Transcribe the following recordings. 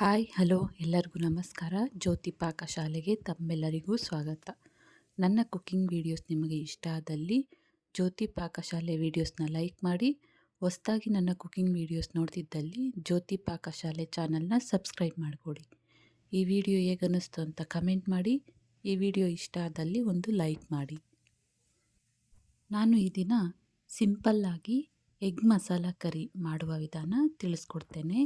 Hi, hello, ಎಲ್ಲರಿಗೂ ನಮಸ್ಕಾರ. ಜ್ಯೋತಿ ಪಾಕಶಾಲೆಗೆ ತಮ್ಮೆಲ್ಲರಿಗೂ ಸ್ವಾಗತ. ನನ್ನ ಕುಕ್ಕಿಂಗ್ ವೀಡಿಯೋಸ್ ನಿಮಗೆ ಇಷ್ಟ ಆದಲ್ಲಿ ಜ್ಯೋತಿ ಪಾಕಶಾಲೆ ವೀಡಿಯೋಸ್ನ ಲೈಕ್ ಮಾಡಿ. ಹೊಸದಾಗಿ ನನ್ನ ಕುಕ್ಕಿಂಗ್ ವೀಡಿಯೋಸ್ ನೋಡ್ತಿದ್ದಲ್ಲಿ ಜ್ಯೋತಿ ಪಾಕಶಾಲೆ ಚಾನಲ್ನ ಸಬ್ಸ್ಕ್ರೈಬ್ ಮಾಡಿಕೊಡಿ. ಈ ವಿಡಿಯೋ ಹೇಗನ್ನಿಸ್ತು ಅಂತ ಕಮೆಂಟ್ ಮಾಡಿ. ಈ ವಿಡಿಯೋ ಇಷ್ಟ ಆದಲ್ಲಿ ಒಂದು ಲೈಕ್ ಮಾಡಿ. ನಾನು ಈ ದಿನ ಸಿಂಪಲ್ಲಾಗಿ ಎಗ್ ಮಸಾಲ ಕರಿ ಮಾಡುವ ವಿಧಾನ ತಿಳಿಸ್ಕೊಡ್ತೇನೆ.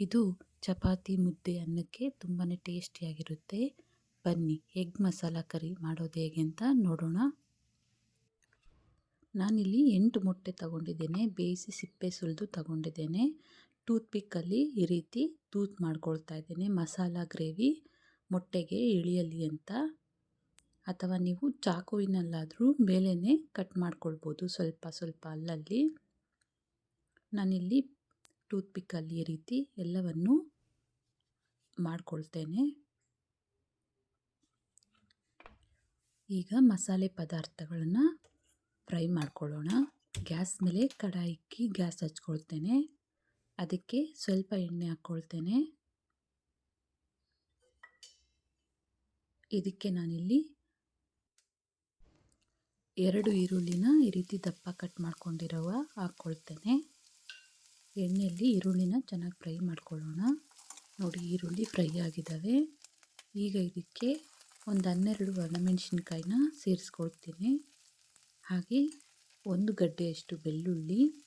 ಇದು ಚಪಾತಿ ಮುದ್ದೆ ಅನ್ನಕ್ಕೆ ತುಂಬಾ ಟೇಸ್ಟಿಯಾಗಿರುತ್ತೆ ಬನ್ನಿ, ಎಗ್ ಮಸಾಲ ಕರಿ ಮಾಡೋದು ಹೇಗೆ ಅಂತ ನೋಡೋಣ. ನಾನಿಲ್ಲಿ ಎಂಟು ಮೊಟ್ಟೆ ತಗೊಂಡಿದ್ದೇನೆ, ಬೇಯಿಸಿ ಸಿಪ್ಪೆ ಸುಲಿದು ತಗೊಂಡಿದ್ದೇನೆ. ಟೂತ್ ಪಿಕ್ಕಲ್ಲಿ ಈ ರೀತಿ ತೂತ್ ಮಾಡ್ಕೊಳ್ತಾ ಇದ್ದೇನೆ, ಮಸಾಲ, ಗ್ರೇವಿ, ಮೊಟ್ಟೆಗೆ ಇಳಿಯಲಿ ಅಂತ. ಅಥವಾ ನೀವು ಚಾಕುವಿನಲ್ಲಾದರೂ ಮೇಲೇ ಕಟ್ ಮಾಡ್ಕೊಳ್ಬೋದು, ಸ್ವಲ್ಪ ಸ್ವಲ್ಪ ಅಲ್ಲಲ್ಲಿ. ನಾನಿಲ್ಲಿ ಟೂತ್ ಪಿಕ್ಕಲ್ಲಿ ಈ ರೀತಿ ಎಲ್ಲವನ್ನು ಮಾಡಿಕೊಳ್ತೇನೆ. ಈಗ ಮಸಾಲೆ ಪದಾರ್ಥಗಳನ್ನು ಫ್ರೈ ಮಾಡ್ಕೊಳ್ಳೋಣ. ಗ್ಯಾಸ್ ಮೇಲೆ ಕಡಾಯಿಕ್ಕಿ ಗ್ಯಾಸ್ ಹಚ್ಕೊಳ್ತೇನೆ. ಅದಕ್ಕೆ ಸ್ವಲ್ಪ ಎಣ್ಣೆ ಹಾಕ್ಕೊಳ್ತೇನೆ. ಇದಕ್ಕೆ ನಾನಿಲ್ಲಿ ಎರಡು ಈರುಳ್ಳಿನ ಈ ರೀತಿ ದಪ್ಪ ಕಟ್ ಮಾಡ್ಕೊಂಡಿರುವ ಹಾಕ್ಕೊಳ್ತೇನೆ. ಎಣ್ಣೆಯಲ್ಲಿ ಈರುಳ್ಳಿನ ಚೆನ್ನಾಗಿ ಫ್ರೈ ಮಾಡ್ಕೊಳ್ಳೋಣ. ನೋಡಿ, ಈರುಳ್ಳಿ ಫ್ರೈ ಆಗಿದ್ದಾವೆ. ಈಗ ಇದಕ್ಕೆ ಒಂದು ಹನ್ನೆರಡು ಒಣಮೆಣಸಿನ್ಕಾಯಿನ ಸೇರಿಸ್ಕೊಳ್ತೀನಿ. ಹಾಗೆ ಒಂದು ಗಡ್ಡೆಯಷ್ಟು ಬೆಳ್ಳುಳ್ಳಿ,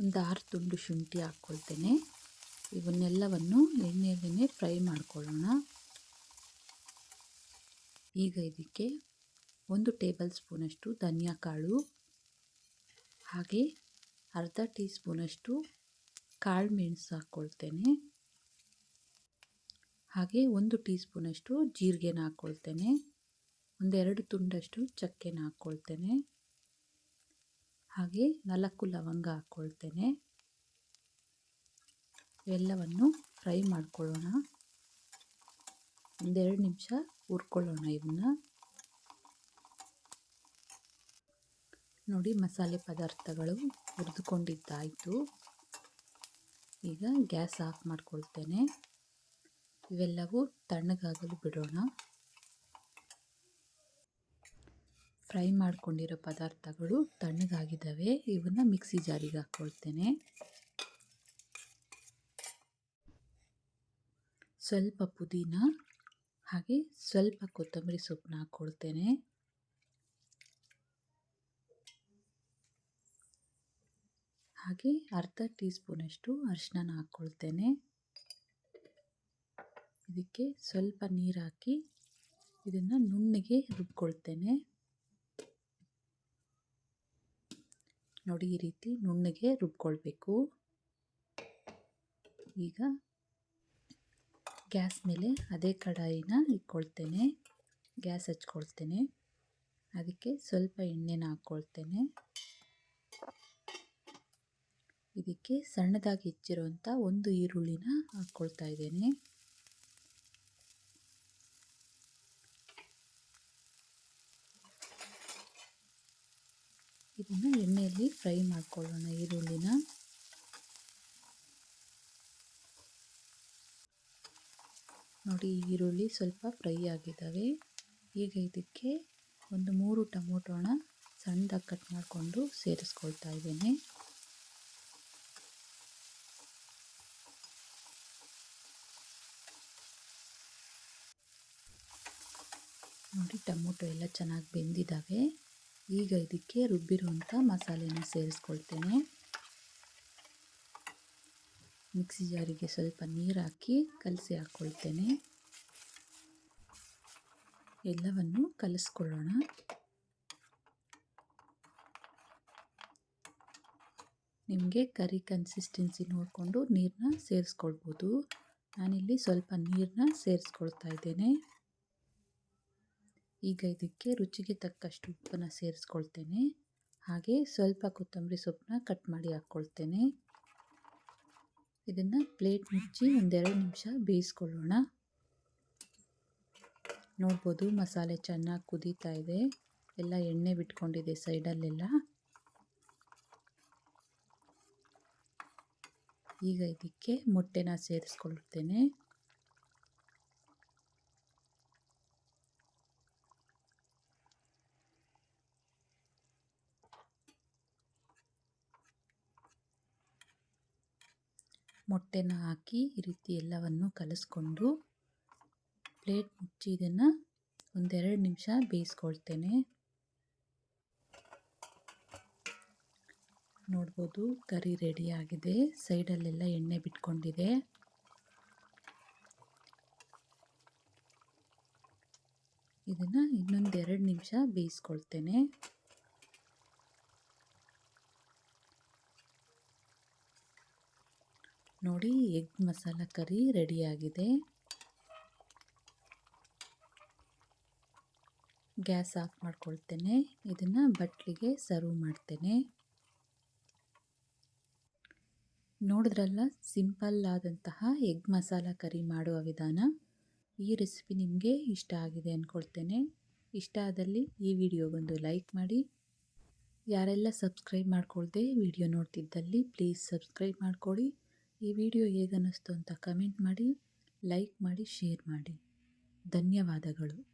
ಒಂದು ಆರು ತುಂಡು ಶುಂಠಿ ಹಾಕ್ಕೊಳ್ತೇನೆ. ಇವನ್ನೆಲ್ಲವನ್ನು ಎಣ್ಣೆಯಲ್ಲೇ ಫ್ರೈ ಮಾಡ್ಕೊಳ್ಳೋಣ. ಈಗ ಇದಕ್ಕೆ ಒಂದು ಟೇಬಲ್ ಸ್ಪೂನಷ್ಟು ಧನಿಯಾ ಕಾಳು ಹಾಗೆ ಅರ್ಧ ಟೀ ಸ್ಪೂನಷ್ಟು ಕಾಳು ಮೆಣಸು ಹಾಕ್ಕೊಳ್ತೇನೆ. ಹಾಗೆ ಒಂದು ಟೀ ಸ್ಪೂನಷ್ಟು ಜೀರಿಗೆನ ಹಾಕ್ಕೊಳ್ತೇನೆ. ಒಂದೆರಡು ತುಂಡಷ್ಟು ಚಕ್ಕೆನ ಹಾಕ್ಕೊಳ್ತೇನೆ. ಹಾಗೆ ನಾಲ್ಕು ಲವಂಗ ಹಾಕ್ಕೊಳ್ತೇನೆ. ಎಲ್ಲವನ್ನು ಫ್ರೈ ಮಾಡ್ಕೊಳ್ಳೋಣ. ಒಂದೆರಡು ನಿಮಿಷ ಹುರ್ಕೊಳ್ಳೋಣ ಇವನ್ನ ನೋಡಿ ಮಸಾಲೆ ಪದಾರ್ಥಗಳು ಹುರಿದುಕೊಂಡಿದ್ದಾಯಿತು. ಈಗ ಗ್ಯಾಸ್ ಆಫ್ ಮಾಡ್ಕೊಳ್ತೇನೆ. ಇವೆಲ್ಲವೂ ತಣ್ಣಗಾಗಲು ಬಿಡೋಣ. ಫ್ರೈ ಮಾಡ್ಕೊಂಡಿರೋ ಪದಾರ್ಥಗಳು ತಣ್ಣಗಾಗಿದ್ದಾವೆ. ಇವನ್ನ ಮಿಕ್ಸಿ ಜಾರಿಗೆ ಹಾಕ್ಕೊಳ್ತೇನೆ ಸ್ವಲ್ಪ ಪುದೀನ ಹಾಗೆ ಸ್ವಲ್ಪ ಕೊತ್ತಂಬರಿ ಸೊಪ್ಪನ್ನ ಹಾಕ್ಕೊಳ್ತೇನೆ ಹಾಗೆ ಅರ್ಧ ಟೀ ಸ್ಪೂನಷ್ಟು ಅರಿಶಿನ ಹಾಕ್ಕೊಳ್ತೇನೆ. ಇದಕ್ಕೆ ಸ್ವಲ್ಪ ನೀರು ಹಾಕಿ ಇದನ್ನು ನುಣ್ಣಗೆ ರುಬ್ಕೊಳ್ತೇನೆ. ನೋಡಿ ಈ ರೀತಿ ನುಣ್ಣಗೆ ರುಬ್ಕೊಳ್ಬೇಕು. ಈಗ ಗ್ಯಾಸ್ ಮೇಲೆ ಅದೇ ಕಡಾಯಿನ ಇಟ್ಕೊಳ್ತೇನೆ. ಗ್ಯಾಸ್ ಹಚ್ಕೊಳ್ತೇನೆ. ಅದಕ್ಕೆ ಸ್ವಲ್ಪ ಎಣ್ಣೆನ ಹಾಕ್ಕೊಳ್ತೇನೆ. ಇದಕ್ಕೆ ಸಣ್ಣದಾಗಿ ಹೆಚ್ಚಿರುವಂಥ ಒಂದು ಈರುಳ್ಳಿನ ಹಾಕ್ಕೊಳ್ತಾ ಇದ್ದೇನೆ. ಇದನ್ನು ಎಣ್ಣೆಯಲ್ಲಿ ಫ್ರೈ ಮಾಡ್ಕೊಳ್ಳೋಣ ಈರುಳ್ಳಿನ. ನೋಡಿ ಈರುಳ್ಳಿ ಸ್ವಲ್ಪ ಫ್ರೈ ಆಗಿದ್ದಾವೆ. ಈಗ ಇದಕ್ಕೆ ಒಂದು ಮೂರು ಟೊಮೊಟೊನ ಸಣ್ಣದಾಗಿ ಕಟ್ ಮಾಡಿಕೊಂಡು ಸೇರಿಸ್ಕೊಳ್ತಾ ಇದ್ದೇನೆ. ನೋಡಿ, ಟೊಮೊಟೊ ಎಲ್ಲ ಚೆನ್ನಾಗಿ ಬೆಂದಿದ್ದಾವೆ ಈಗ ಇದಕ್ಕೆ ರುಬ್ಬಿರುವಂಥ ಮಸಾಲೆನ ಸೇರಿಸ್ಕೊಳ್ತೇನೆ. ಮಿಕ್ಸಿ ಜಾರಿಗೆ ಸ್ವಲ್ಪ ನೀರು ಹಾಕಿ ಕಲಸಿ ಹಾಕ್ಕೊಳ್ತೇನೆ ಎಲ್ಲವನ್ನು ಕಲಿಸ್ಕೊಳ್ಳೋಣ. ನಿಮಗೆ ಕರಿ ಕನ್ಸಿಸ್ಟೆನ್ಸಿ ನೋಡಿಕೊಂಡು ನೀರನ್ನ ಸೇರಿಸ್ಕೊಳ್ಬೋದು. ನಾನಿಲ್ಲಿ ಸ್ವಲ್ಪ ನೀರನ್ನ ಸೇರಿಸ್ಕೊಳ್ತಾ ಇದ್ದೇನೆ. ಈಗ ಇದಕ್ಕೆ ರುಚಿಗೆ ತಕ್ಕಷ್ಟು ಉಪ್ಪನ್ನು ಸೇರಿಸ್ಕೊಳ್ತೇನೆ. ಹಾಗೆ ಸ್ವಲ್ಪ ಕೊತ್ತಂಬರಿ ಸೊಪ್ಪನ್ನ ಕಟ್ ಮಾಡಿ ಹಾಕ್ಕೊಳ್ತೇನೆ. ಇದನ್ನು ಪ್ಲೇಟ್ ಮುಚ್ಚಿ ಒಂದೆರಡು ನಿಮಿಷ ಬೇಯಿಸ್ಕೊಳ್ಳೋಣ. ನೋಡ್ಬೋದು ಮಸಾಲೆ ಚೆನ್ನಾಗಿ ಕುದೀತಾ ಇದೆ. ಎಲ್ಲ ಎಣ್ಣೆ ಬಿಟ್ಕೊಂಡಿದೆ ಸೈಡಲ್ಲೆಲ್ಲ. ಈಗ ಇದಕ್ಕೆ ಮೊಟ್ಟೆನ ಸೇರಿಸ್ಕೊಳ್ತೇನೆ. ಮೊಟ್ಟೆನ ಹಾಕಿ ಈ ರೀತಿ ಎಲ್ಲವನ್ನು ಕಲಸ್ಕೊಂಡು ಪ್ಲೇಟ್ ಮುಚ್ಚಿ ಇದನ್ನು ಒಂದೆರಡು ನಿಮಿಷ ಬೇಯಿಸ್ಕೊಳ್ತೇನೆ. ನೋಡ್ಬೋದು ಕರಿ ರೆಡಿಯಾಗಿದೆ ಸೈಡಲ್ಲೆಲ್ಲ ಎಣ್ಣೆ ಬಿಟ್ಕೊಂಡಿದೆ. ಇದನ್ನು ಇನ್ನೊಂದು ಎರಡು ನಿಮಿಷ ಬೇಯಿಸ್ಕೊಳ್ತೇನೆ. ನೋಡಿ, ಎಗ್ ಮಸಾಲ ಕರಿ ರೆಡಿಯಾಗಿದೆ ಗ್ಯಾಸ್ ಆಫ್ ಮಾಡ್ಕೊಳ್ತೇನೆ. ಇದನ್ನು ಬಟ್ಲಿಗೆ ಸರ್ವ್ ಮಾಡ್ತೇನೆ. ನೋಡಿದ್ರಲ್ಲ, ಸಿಂಪಲ್ ಆದಂತಹ ಎಗ್ ಮಸಾಲ ಕರಿ ಮಾಡುವ ವಿಧಾನ. ಈ ರೆಸಿಪಿ ನಿಮಗೆ ಇಷ್ಟ ಆಗಿದೆ ಅಂದ್ಕೊಳ್ತೇನೆ ಇಷ್ಟ ಆದಲ್ಲಿ ಈ ವಿಡಿಯೋಗೊಂದು ಲೈಕ್ ಮಾಡಿ. ಯಾರೆಲ್ಲ ಸಬ್ಸ್ಕ್ರೈಬ್ ಮಾಡ್ಕೊಳ್ದೆ ವಿಡಿಯೋ ನೋಡ್ತಿದ್ದಲ್ಲಿ, ಪ್ಲೀಸ್ ಸಬ್ಸ್ಕ್ರೈಬ್ ಮಾಡ್ಕೊಳ್ಳಿ ಈ ವಿಡಿಯೋ ಹೇಗನ್ನಿಸ್ತು ಅಂತ ಕಮೆಂಟ್ ಮಾಡಿ ಲೈಕ್ ಮಾಡಿ ಶೇರ್ ಮಾಡಿ. ಧನ್ಯವಾದಗಳು.